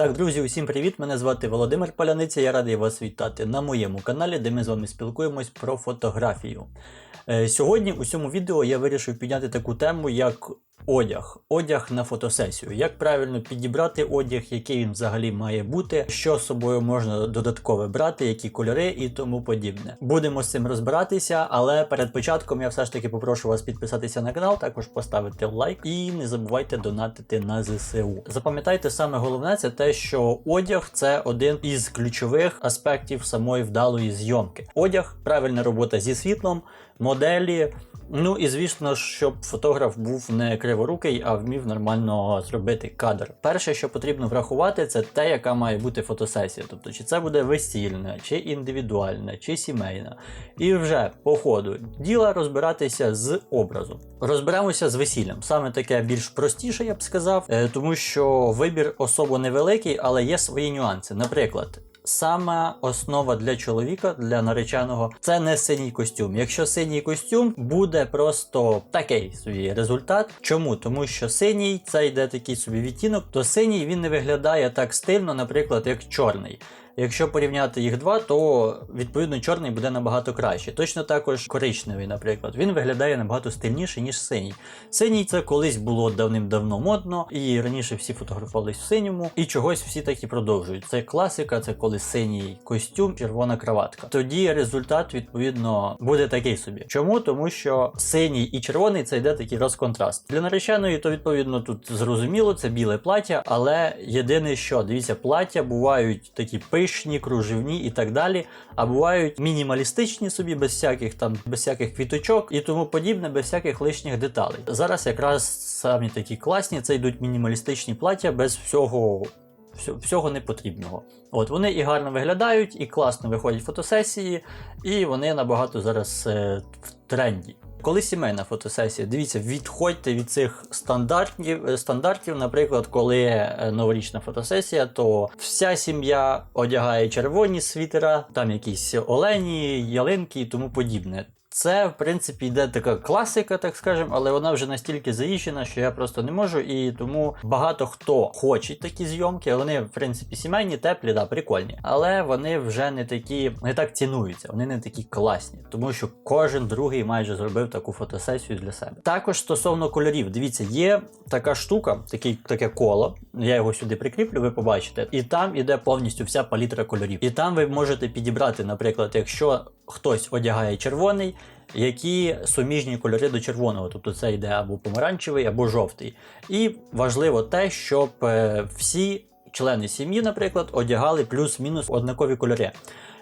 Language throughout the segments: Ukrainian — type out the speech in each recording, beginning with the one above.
Так, друзі, усім привіт! Мене звати Володимир Поляниця. Я радий вас вітати на моєму каналі, де ми з вами спілкуємось про фотографію. Е, Сьогодні у цьому відео я вирішив підняти таку тему, як одяг. Одяг на фотосесію. Як правильно підібрати одяг, який він взагалі має бути, що з собою можна додатково брати, які кольори і тому подібне. Будемо з цим розбиратися, але перед початком я все ж таки попрошу вас підписатися на канал, також поставити лайк і не забувайте донатити на ЗСУ. Запам'ятайте, саме головне це те, що одяг це один із ключових аспектів самої вдалої зйомки. Одяг, правильна робота зі світлом, моделі. Ну і звісно, щоб фотограф був не криворукий, а вмів нормально зробити кадр. Перше, що потрібно врахувати, це те, яка має бути фотосесія. Тобто, чи це буде весільна, чи індивідуальна, чи сімейна. І вже по ходу діла розбиратися з образом. Розберемося з весіллям. Саме таке більш простіше, я б сказав, е, тому що вибір особо невеликий, але є свої нюанси. Наприклад. Саме основа для чоловіка, для нареченого, це не синій костюм. Якщо синій костюм, буде просто такий собі результат. Чому? Тому що синій це йде такий собі відтінок, то синій він не виглядає так стильно, наприклад, як чорний. Якщо порівняти їх два, то відповідно чорний буде набагато краще. Точно також коричневий, наприклад, він виглядає набагато стильніше, ніж синій. Синій це колись було давним-давно модно, і раніше всі фотографувались в синьому, і чогось всі так і продовжують. Це класика, це коли синій костюм, червона краватка. Тоді результат, відповідно, буде такий собі. Чому? Тому що синій і червоний це йде такий розконтраст. Для нареченої, то відповідно тут зрозуміло, це біле плаття, але єдине, що дивіться, плаття бувають такі пишні, кружевні і так далі. А бувають мінімалістичні собі, без всяких там, без всяких квіточок і тому подібне, без всяких лишніх деталей. Зараз якраз самі такі класні, це йдуть мінімалістичні плаття без всього. Всьо- Всього непотрібного. От вони і гарно виглядають, і класно виходять фотосесії, і вони набагато зараз е, в тренді. Коли сімейна фотосесія, дивіться, відходьте від цих стандартів, е, стандартів. Наприклад, коли е, новорічна фотосесія, то вся сім'я одягає червоні світера, там якісь олені, ялинки і тому подібне. Це, в принципі, йде така класика, так скажемо, але вона вже настільки заїжджена, що я просто не можу. І тому багато хто хоче такі зйомки. Вони, в принципі, сімейні, теплі, да, прикольні. Але вони вже не такі, не так цінуються, вони не такі класні, тому що кожен другий майже зробив таку фотосесію для себе. Також стосовно кольорів, дивіться, є така штука, такий, таке коло. Я його сюди прикріплю, ви побачите. І там іде повністю вся палітра кольорів. І там ви можете підібрати, наприклад, якщо хтось одягає червоний, які суміжні кольори до червоного, тобто це йде або помаранчевий, або жовтий. І важливо те, щоб е, всі члени сім'ї, наприклад, одягали плюс-мінус однакові кольори.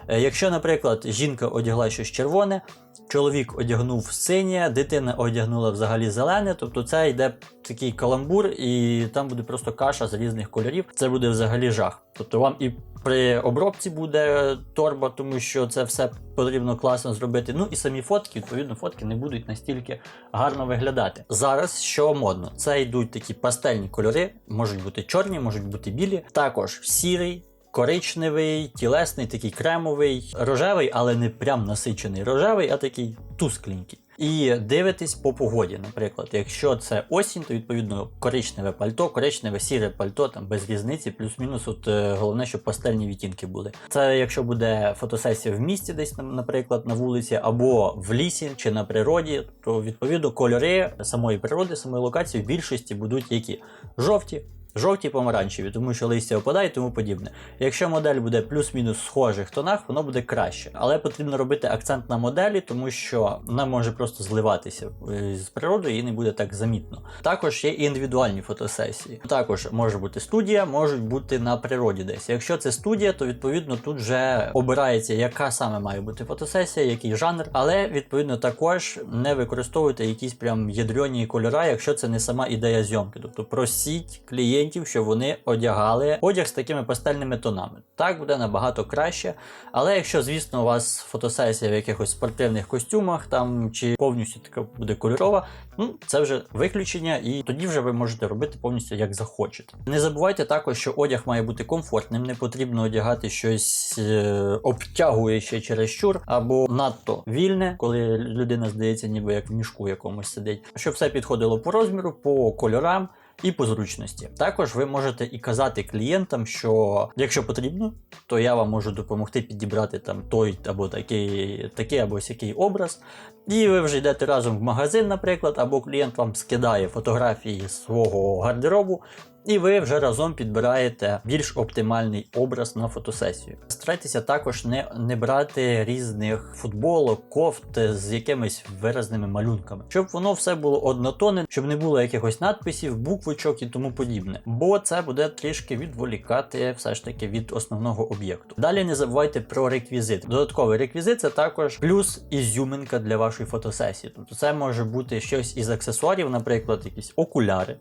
Е, Якщо, наприклад, жінка одягла щось червоне, чоловік одягнув синє, дитина одягнула взагалі зелене, тобто це йде такий каламбур, і там буде просто каша з різних кольорів. Це буде взагалі жах. Тобто вам і при обробці буде торба, тому що це все потрібно класно зробити. Ну і самі фотки, відповідно, фотки не будуть настільки гарно виглядати. Зараз що модно, це йдуть такі пастельні кольори, можуть бути чорні, можуть бути білі, також сірий. Коричневий, тілесний, такий кремовий, рожевий, але не прям насичений рожевий, а такий тускленький. І дивитесь по погоді, наприклад, якщо це осінь, то відповідно коричневе пальто, коричневе сіре пальто, там без різниці, плюс-мінус. От е, головне, щоб пастельні відтінки були. Це якщо буде фотосесія в місті, десь на- наприклад, на вулиці, або в лісі чи на природі, то відповідно кольори самої природи, самої локації в більшості будуть які жовті. Жовті помаранчеві, тому що листя опадає і тому подібне. Якщо модель буде плюс-мінус схожих тонах, воно буде краще. Але потрібно робити акцент на моделі, тому що вона може просто зливатися е, з природою і не буде так замітно. Також є і індивідуальні фотосесії. Також може бути студія, можуть бути на природі десь. Якщо це студія, то відповідно тут вже обирається, яка саме має бути фотосесія, який жанр. Але відповідно також не використовуйте якісь прям ядрені кольора, якщо це не сама ідея зйомки. Тобто просіть клієнтів, щоб вони одягали одяг з такими пастельними тонами. Так буде набагато краще. Але якщо, звісно, у вас фотосесія в якихось спортивних костюмах там чи повністю така буде кольорова, ну це вже виключення, і тоді вже ви можете робити повністю як захочете. Не забувайте також, що одяг має бути комфортним, не потрібно одягати щось е, обтягуюче чересчур або надто вільне, коли людина здається, ніби як в мішку якомусь сидить. Щоб все підходило по розміру, по кольорам. І по зручності. Також ви можете і казати клієнтам, що якщо потрібно, то я вам можу допомогти підібрати там той або такий, такий або сякий образ. І ви вже йдете разом в магазин, наприклад, або клієнт вам скидає фотографії свого гардеробу, і ви вже разом підбираєте більш оптимальний образ на фотосесію. Старайтеся також не, не брати різних футболок, кофт з якимись виразними малюнками, щоб воно все було однотонне, щоб не було якихось надписів, буквочок і тому подібне. Бо це буде трішки відволікати все ж таки від основного об'єкту. Далі не забувайте про реквізит. Додатковий реквізит це також плюс ізюминка для вашої фотосесії. Тобто це може бути щось із аксесуарів, наприклад, якісь окуляри.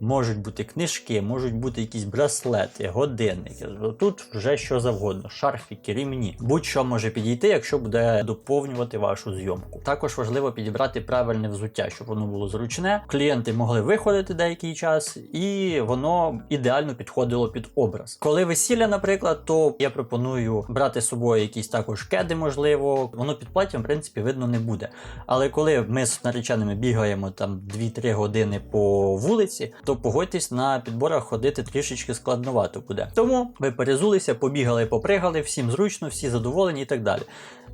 Можуть бути книжки, можуть бути якісь браслети, годинники. Тут вже що завгодно, шарфіки, рівні. Будь-що може підійти, якщо буде доповнювати вашу зйомку. Також важливо підібрати правильне взуття, щоб воно було зручне. Клієнти могли виходити деякий час, і воно ідеально підходило під образ. Коли весілля, наприклад, то я пропоную брати з собою якісь також кеди, можливо, воно під платтям, в принципі, видно не буде. Але коли ми з нареченими бігаємо там 2-3 години по вулиці, то погодьтесь на підборах ходити трішечки складновато буде. Тому ви перезулися, побігали, попригали, всім зручно, всі задоволені і так далі.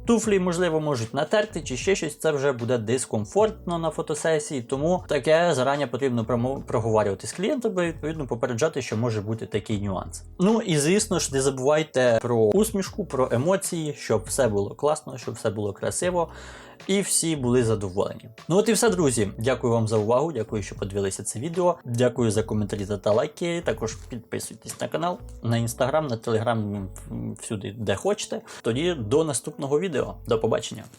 Туфлі, можливо, можуть натерти чи ще щось, це вже буде дискомфортно на фотосесії, тому таке зарані потрібно проговорювати з клієнтами, відповідно попереджати, що може бути такий нюанс. Ну і звісно ж, не забувайте про усмішку, про емоції, щоб все було класно, щоб все було красиво. І всі були задоволені. Ну от і все, друзі. Дякую вам за увагу. Дякую, що подивилися це відео. Дякую за коментарі та лайки. Також підписуйтесь на канал, на інстаграм, на телеграм, всюди, де хочете. Тоді до наступного відео. До побачення.